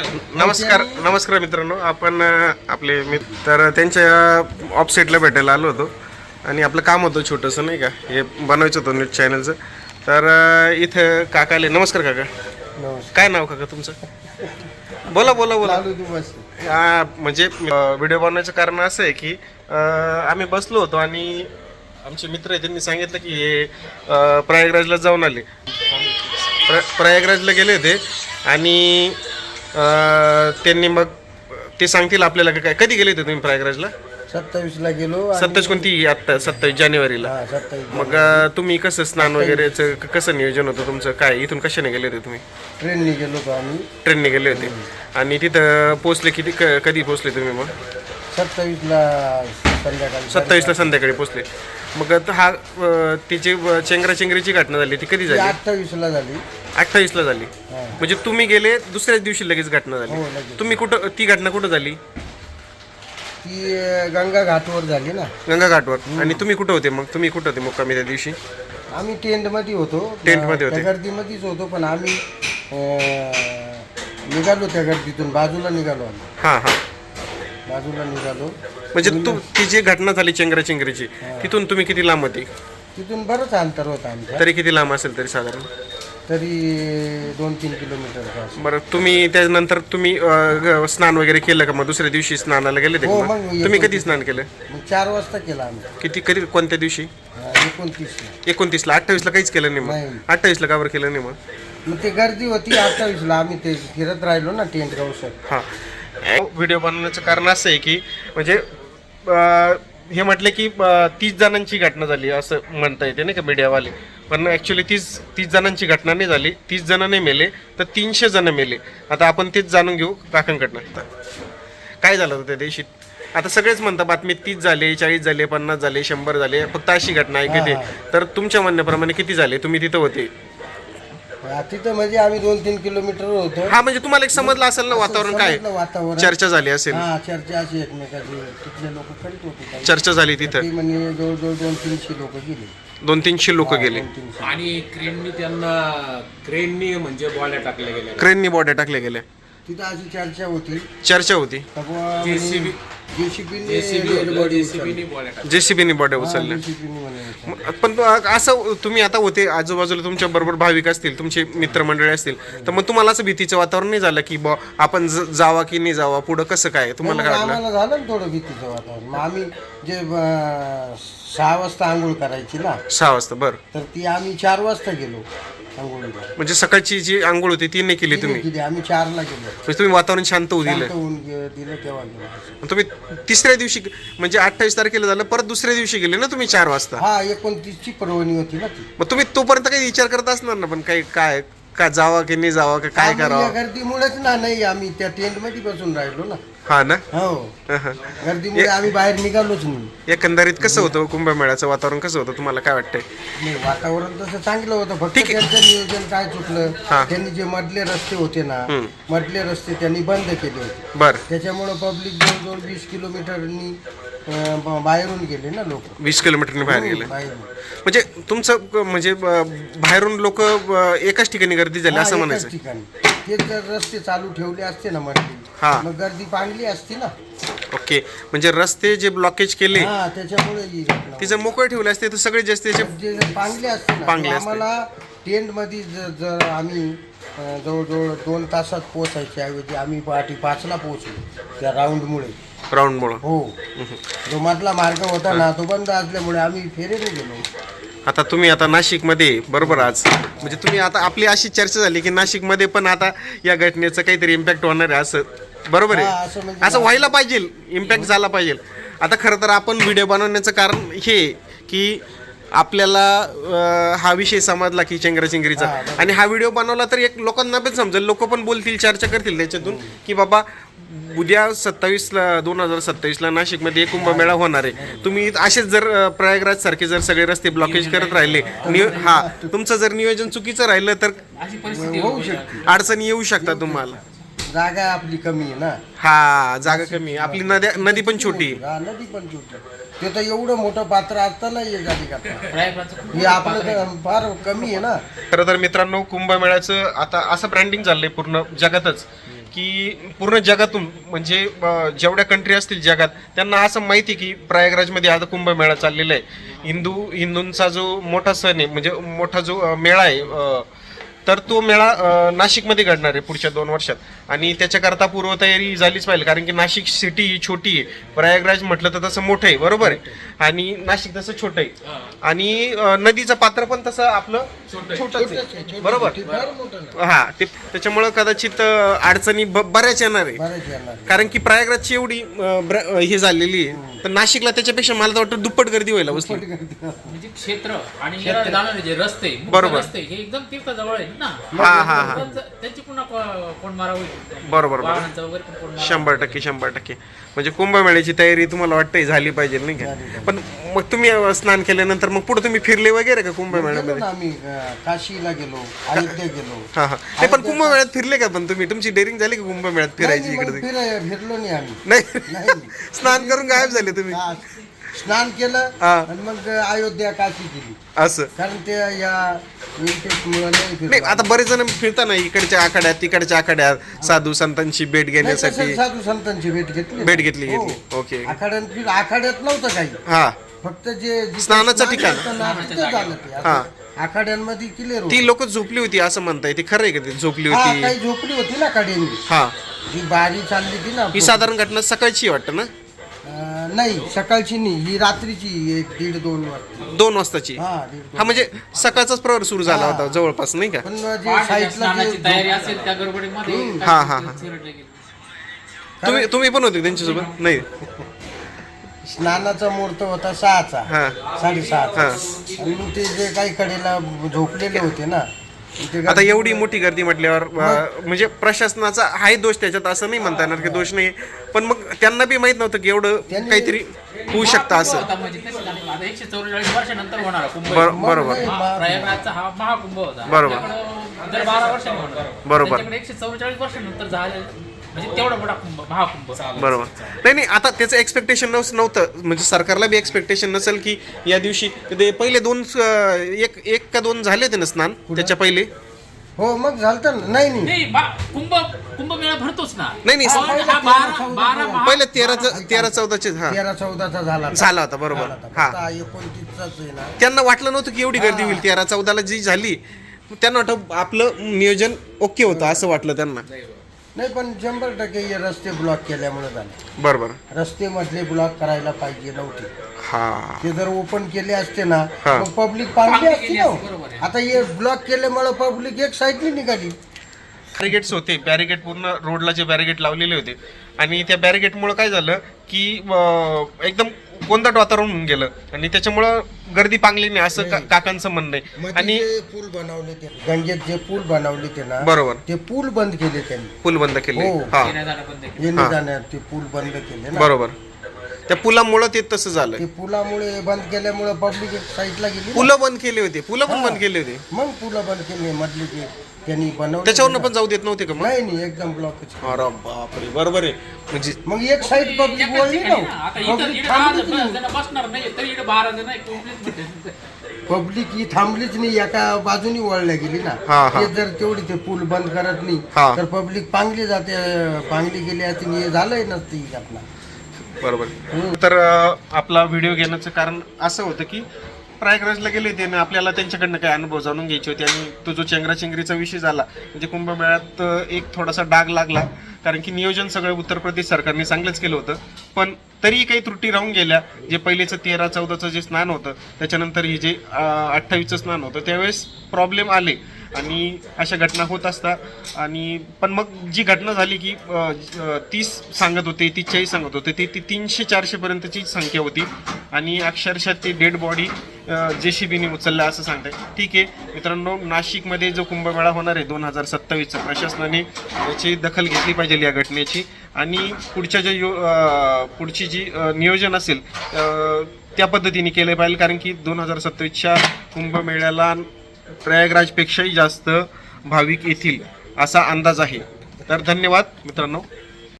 नमस्कार नमस्कार मित्रांनो. आपण आपले मित्र तर त्यांच्या ऑफसेटला भेटायला आलो होतो. आणि आपलं काम होतं छोटंसं नाही का? हे बनवायचं होतं न्यूज चॅनलचं तर इथं काका आले. नमस्कार काका. काय नाव काका तुमचं? बोला बोला बोला. हा, म्हणजे व्हिडिओ बनवायचं कारण असं आहे की आम्ही बसलो होतो आणि आमचे मित्र आहे त्यांनी सांगितलं की हे प्रयागराजला जाऊन आले. प्र प्रयागराजला गेले होते. आणि त्यांनी मग ते सांगतील आपल्याला का काय कधी गेले होते तुम्ही प्रयागराजला? सत्तावीस ला गेलो सत्तावीस कोणती? आत्ता सत्तावीस जानेवारीला. हा सत्तावीस मग अ, तुम्ही कसं स्नान वगैरेचं क- कसं नियोजन होतं तुमचं? काय इथून कशाने गेले होते तुम्ही? ट्रेनने गेलो होतो आम्ही. ट्रेनने गेले होते. आणि तिथं पोचले किती क- कधी पोचले तुम्ही मग? सत्तावीस ला संध्याकाळी. सत्तावीसला संध्याकाळी पोचले मग आता हा अ, तिची अ, चेंगराचेंगरीची घटना झाली ती कधी झाली? अठ्ठावीस ला झाली. अठ्ठावीसला झाली. हा. म्हणजे तुम्ही गेले दुसऱ्याच दिवशी लगेच घटना हो झाली लगेच. तुम्ही कुठं ती घटना कुठं झाली? ती अं, गंगा घाटवर झाली ना. गंगा घाटवर. आणि तुम्ही कुठं होते मग? तुम्ही कुठं होते मुक्कामी त्या दिवशी? आम्ही टेंटमध्ये होतो. टेंटमध्ये होते. त्या गर्दीमध्येच होतो पण आम्ही अं, निघालो त्या गर्दीतून बाजूला निघालो आम्ही. हां हां. बाजूला निघालो. म्हणजे तू ती जी घटना झाली चेंगराचेंगरीची तिथून तुम्ही किती लांब होती? तिथून बरंच अंतर होतं आमचं तरी किती लांब असेल तरी साधारण? तरी दोन तीन किलोमीटरचं असं बरं तुम्ही त्यानंतर तुम्ही अ, ग- स्नान वगैरे केलं का मग? दुसऱ्या दिवशी स्नानाला गेले ते हो, मग? मग तुम्ही कधी स्नान केलं? मग चार वाजता केला आम्ही. किती कधी कोणत्या दिवशी? अं, एकोणतीसला. एकोणतीसला. अठ्ठावीसला काहीच केलं नाही नाही. मग अठ्ठावीसला का बरं केलं नाही मग? मग ते गर्दी होती अठ्ठावीसला. आम्ही ते फिरत राहिलो ना टेंट हां. व्हिडिओ बनवण्याचं कारण असं आहे की म्हणजे हे म्हटलं की तीस जणांची घटना झाली असं म्हणता येते नाही का मीडियावाले. पण ॲक्च्युली तीस तीस जणांची घटना नाही झाली. तीस जण नाही मेले तर तीनशे जण मेले. आता आपण तेच जाणून घेऊ काकांकडनं. काय झालं होतं त्या दिवशी? आता सगळेच म्हणतात बातमीत तीस झाले चाळीस झाले पन्नास झाले शंभर झाले फक्त अशी घटना ऐकते. तर तुमच्या म्हणण्याप्रमाणे किती झाले? तुम्ही तिथं होते. हा, तिथं म्हणजे आम्ही दोन तीन किलोमीटर होतो. हा म्हणजे तुम्हाला एक समजलं असेल ना वातावरण काय? समजलं वातावरण. चर्चा झाली असेल. हा चर्चा अशी एकमेकाची. तिथले लोक करीत होते काही. चर्चा झाली तिथं. ते म्हणजे जवळजवळ दोन तीनशे लोक गेले. दोन तीनशे लोक गेले. दोन तीनशे आणि क्रेननी त्यांना क्रेननी म्हणजे बॉल्या टाकल्या गेल्या. क्रेननी बॉड्या टाकल्या गेल्या. तिथं अशी चर्चा होती. चर्चा होती. जेसीबी जेसीबीनी उचलल्या म्हणे पण असं तुम्ही आता होते आजूबाजूला तुमच्या बरोबर भाविक असतील तुमचे मित्रमंडळी असतील तर मग तुम्हाला असं भीतीचं वातावरण नाही झालं की बा आपण जावा की नाही जावा पुढं कसं काय? तुम्हाला काय आम्हाला झालं थोडं भीतीचं वातावरण. आम्ही जे सहा वाजता आंघोळ करायची ना सहा वाजता बरं. तर ती आम्ही चार वाजता गेलो आंघोळीला. म्हणजे सकाळची जी आंघोळ होती ती नाही केली तुम्ही? आम्ही चारला गेलो. म्हणजे तुम्ही वातावरण शांत होऊ दिलं. शांत होऊन गे- दिलं तेव्हा गेलो. तुम्ही तिसऱ्या दिवशी म्हणजे अठ्ठावीस तारखेला झालं परत दुसऱ्या दिवशी गेले ना तुम्ही चार वाजता? हा एकोणतीसची पर्वणी होती ना ती. मग तुम्ही तोपर्यंत काही विचार करत असणार ना पण काही काय का जावा की नाही जावा का काय करावं? गर्दीमुळेच ना नाही आम्ही त्या टेंटमध्ये बसून राहिलो ना. हा ना? हो. गर्दीमुळे आम्ही बाहेर निघालोच नाही. एकंदरीत कसं होतं कुंभमेळ्याचं वातावरण? कसं होतं तुम्हाला? काय वाटतंय? नाही, वातावरण तसं चांगलं होतं. फक्त ठीक आहे. त्यांचं नियोजन काय चुकलं हा. त्यांनी जे मधले रस्ते होते ना. मधले रस्ते त्यांनी बंद केले होते. बरं. त्याच्यामुळं पब्लिक जवळजवळ वीस किलोमीटरनी अं, बाहेरून गेले ना लोक. वीस किलोमीटरने बाहेर गेले. बाहेरून म्हणजे तुमचं क- म्हणजे ब- बाहेरून लोक एकाच ठिकाणी गर्दी झाली हा, असं एकाच म्हणायचं. ठिकाणी. ते जर रस्ते चालू ठेवले असते ना हा. मग गर्दी पांगली असती ना. ओके. म्हणजे रस्ते जे ब्लॉकेज केले हा त्याच्यामुळे ही घटना ते जर मोकळे ठेवले असते तर सगळे जास्त त्याचे जे पांगले असते ना पांगले असते. आम्हाला टेंटमध्ये जर जर आम्ही अं, जवळजवळ दोन तासात पोहोचायच्या ऐवजी आम्ही पहाटे पाचला पोहोचलो त्या राऊंडमुळे राऊंडमुळं हो. जो मधला मार्ग होता ना तो बंद असल्यामुळे आम्ही फेरेने गेलो. आता तुम्ही आता नाशिकमध्ये बरोबर आज. म्हणजे तुम्ही आता आपली अशी चर्चा झाली की नाशिकमध्ये पण आता या घटनेचं काहीतरी इम्पॅक्ट होणार आहे असं. बरोबर हा, आहे असं म्हणजे असं व्हायला पाहिजे इम्पॅक्ट झाला पाहिजे. आता खरं तर आपण व्हिडिओ बनवण्याचं कारण हे की आपल्याला अं, हा विषय समजला की चेंगराचेंगरीचा. आणि हा व्हिडिओ बनवला तर एक लोकांना पण समजेल. लोक पण बोलतील चर्चा करतील त्याच्यातून की बाबा उद्या सत्तावीसला दोन हजार सत्तावीसला नाशिकमध्ये एक कुंभमेळा होणार आहे. तुम्ही असेच जर प्रयागराज सारखे जर सगळे रस्ते ब्लॉकेज करत राहिले नियो हा तुमचं जर नियोजन चुकीचं राहिलं तर अशी परिस्थिती होऊ शकते. अडचणी येऊ शकतात तुम्हाला. जागा आपली कमी आहे ना. हा जागा कमी आहे. आपली नद्या नदी पण छोटी आहे. हा, नदी पण छोटी ते तर एवढं मोठं पात्र आता नाही खूप हे आपलं तर फार कमी आहे ना. खरं तर मित्रांनो कुंभमेळ्याचं आता असं ब्रँडिंग चाललंय पूर्ण जगातच. की पूर्ण जगातून म्हणजे जेवढ्या कंट्री असतील जगात त्यांना असं माहिती आहे की प्रयागराजमध्ये आता कुंभमेळा चाललेला आहे. हिंदू हिंदूंचा जो मोठा सण आहे म्हणजे मोठा जो मेळा आहे तर तो मेळा नाशिकमध्ये घडणार आहे पुढच्या दोन वर्षात. आणि त्याच्याकरता पूर्वतयारी झालीच पाहिजे कारण की नाशिक सिटी ही छोटी आहे. प्रयागराज म्हटलं तर तसं मोठं आहे बरोबर आहे? आणि नाशिक तसं छोटं आहे. आणि नदीचं पात्र पण तसं आपलं छोटंच आहे. बरोबर? हा ते त्याच्यामुळं कदाचित अडचणी ब- बऱ्याच येणार आहे. आहे. कारण की प्रयागराजची एवढी हे झालेली आहे. तर नाशिकला त्याच्यापेक्षा मला तर वाटतं दुप्पट गर्दी व्हायला बसली. म्हणजे क्षेत्र आणि येणारे जाणारे जे रस्ते बरोबर. रस्ते हे एकदम तीर्थजवळ आहेत ना. हा हा हा. तर त्यांची पुन्हा को- कोण मारा होईल? बरोबर बरोबर. वाहनांचं वगैरे पण कोण मारा शंभर टक्के शंभर टक्के. म्हणजे कुंभमेळ्याची तयारी तुम्हाला वाटतंय झाली पाहिजे नाही का? पण मग तुम्ही अ, स्नान केल्यानंतर मग पुढे तुम्ही फिरले वगैरे का गेलो कुंभमेळ्यामध्ये ना आम्ही अं, काशीला गेलो अयोध्या गेलो. हा हा. नाही पण कुंभमेळ्यात फिरले का पण तुम्ही? तुमची डेअरिंग झाली का कुंभमेळ्यात फिरायची नाही, मग इकडे? फिराय- फिरलो नाही आम्ही. नाही. नाही. स्नान करून गायब झाले तुम्ही. हा, स्नान केलं हा. आणि मग अयोध्या काशी केली असं. कारण ते या व्यंकटेशमुळे नाही नाही फिरलो. आता बरेच जण फिरतात ना इकडच्या आखाड्यात तिकडच्या आखाड्यात. साधू संतांची भेट नाही, घेण्यासाठी. साधू संतांची भेट घेतली. भेट घेतली हो. घेतली ओके. आखाड्यात फिर- आखाड्यात नव्हतं काही. हा. फक्त जे जिथे स्नानाचं स्नान ठिकाण. तिथं झालं ते. हा. आखाड्यांमध्ये क्लिअर ती लोक झोपली होती असं म्हणताय ते खरं आहे का ते झोपली हा होती? काही झोपली होती ना काड्यांनी हा. जी बारी चालली होती ना ही साधारण घटना सकाळची वाटतं ना? नाही सकाळची नाही ही रात्रीची एक दीड दोन वाजता. दोन वाजताची? हा दीड दोन हा म्हणजे सकाळचाच प्रहर सुरू झाला. होता जवळपास नाही का? पण जे पहाटेच्या साईडला स्नानाची जे तयारी असेल त्या गडबडीमध्ये हा, हा, हा. चिरडले गेले. तुम्ही तुम्ही पण होते त्यांच्यासोबत? नाही. स्नानाचा मुहूर्त होता सहाचा हा. साडेसहाचा. हा. आणि मग ते जे काही कडेला झोपलेले होते ना आता एवढी मोठी गर्दी म्हटल्यावर अं, म्हणजे प्रशासनाचा आहे दोष त्याच्यात असं नाही म्हणता येणार की दोष नाही. पण मग त्यांना बी माहीत नव्हतं की एवढं काहीतरी होऊ शकतं असं. होता म्हणजे तेच झालं. आता एकशे चौवेचाळीस वर्षानंतर होणार हा कुंभ. बर- मग बरोबर हा, प्रयागराजचा हा महाकुंभ होता. बरोबर. आपल्याकडं दर बारा वर्षांनी होणार. बरोबर. त्यांच्याकडे एकशे चौवेचाळीस वर्षानंतर झाले म्हणजे तेवढा मोठा कुंभ महाकुंभ. बरोबर. नाही नाही आता त्याचं एक्सपेक्टेशन नव्हतं म्हणजे सरकारला बी एक्सपेक्टेशन नसेल की या दिवशी ते पहिले दोन अं, एक एक का दोन झाले होते ना स्नान? त्याच्या पहिले? हो मग झालं ना. नाही नाही. नाही बा- कुंभ कुंभमेळा भरतोच ना. नाही, नाही. पण हा बारा बारा महा- पहिले तेरा तेरा चौदाचे हा. तेरा चौदाचा झाला झाला होता बरोबर. हा. एकोणतीसचाच आहे ना. त्यांना वाटलं नव्हतं की एवढी गर्दी होईल. तेरा चौदाला जी झाली त्यांना वाटतं आपलं नियोजन ओके होतं असं वाटलं त्यांना. नाही पण शंभर टक्के हे रस्ते ब्लॉक केल्यामुळे झाले. बरोबर रस्ते मधले ब्लॉक करायला पाहिजे नव्हते. हा. ते जर ओपन केले असते ना हा. मग पब्लिक पाहिजे असते ना आहे. आता हे ब्लॉक केल्यामुळे पब्लिक एक साईडने निघाली. बॅरिगेट्स होते. बॅरिगेट पूर्ण रोडला जे बॅरिगेट लावलेले होते. आणि त्या बॅरिगेटमुळं काय झालं की अं, एकदम कोणतं वातावरण होऊन गेलं. आणि त्याच्यामुळं गर्दी पांगली नाही असं का- काकांचं म्हणणं आहे. मध्ये आणि जे पूल बनवले ते गंगेत जे पूल बनवले ते ना बरोबर. ते पूल बंद केले त्यांनी. पूल बंद केले. हो. येण्या जाणं बंद केलं. येणे. जाणार ते पूल बंद केले ना. बरोबर. त्या पुलामुळं ते तसं झालं. ते पुलामुळे बंद केल्यामुळे पब्लिक साईडला गेली ना. पुलं बंद केले होते. पुलं पण बंद केले होते. मग पुलं बंद केले मधले ते त्यांनी बनवले त्याच्यावरनं पण जाऊ देत नव्हते का मग? नाही नाही एकदम ब्लॉकच अरे बापरे बरोबर आहे. म्हणजे मग एक साईड पब्लिक वळली ना. आता इथं- पब्लिक इथं थांबलीच नाही. जण बसणार नाही तरी इथं बारा जण आहे, कोणीच नाही. पब्लिक ही थांबलीच नाही एका बाजूनी वळल्या गेली ना. हा, हा. ते जर तेवढी ते पूल बंद करत नाही हा. तर पब्लिक पांगली जाते पांगली गेली असती आणि हे झालंय नसती ही घटना. बरोबर. तर अं, आपला व्हिडिओ घेण्याचं कारण असं होतं की प्रयागराजला गेले होते ना आपल्याला त्यांच्याकडनं काही अनुभव जाणून घ्यायचे होते आणि तो जो चेंगराचेंगरीचा विषय झाला म्हणजे कुंभमेळ्यात एक थोडासा डाग लागला. कारण की नियोजन सगळं उत्तर प्रदेश सरकारने चांगलंच केलं होतं. पण तरीही काही त्रुटी राहून गेल्या. जे पहिलेचं तेरा चौदाचं जे स्नान होतं त्याच्यानंतर हे जे अठ्ठावीसचं स्नान होतं त्यावेळेस प्रॉब्लेम आले. आणि अशा घटना होत असतात आणि पण मग जी घटना झाली की तीस सांगत होते ती चाळीस सांगत होते ती ती तीनशे चारशे पर्यंतची संख्या होती. आणि अक्षरशः ती डेड बॉडी जे सी बीने उचलल्या असं सांगताय ठीक आहे. मित्रांनो नाशिकमध्ये जो कुंभमेळा होणार आहे दोन हजार सत्तावीसचा प्रशासनाने याची दखल घेतली पाहिजे या घटनेची. आणि पुढच्या जे यो पुढची जी नियोजन असेल त्या पद्धतीने केलं पाहिजे. कारण की दोन हजार सत्तावीसच्या कुंभमेळ्याला प्रयागराजपेक्षाही जास्त भाविक येतील असा अंदाज आहे. तर धन्यवाद मित्रांनो.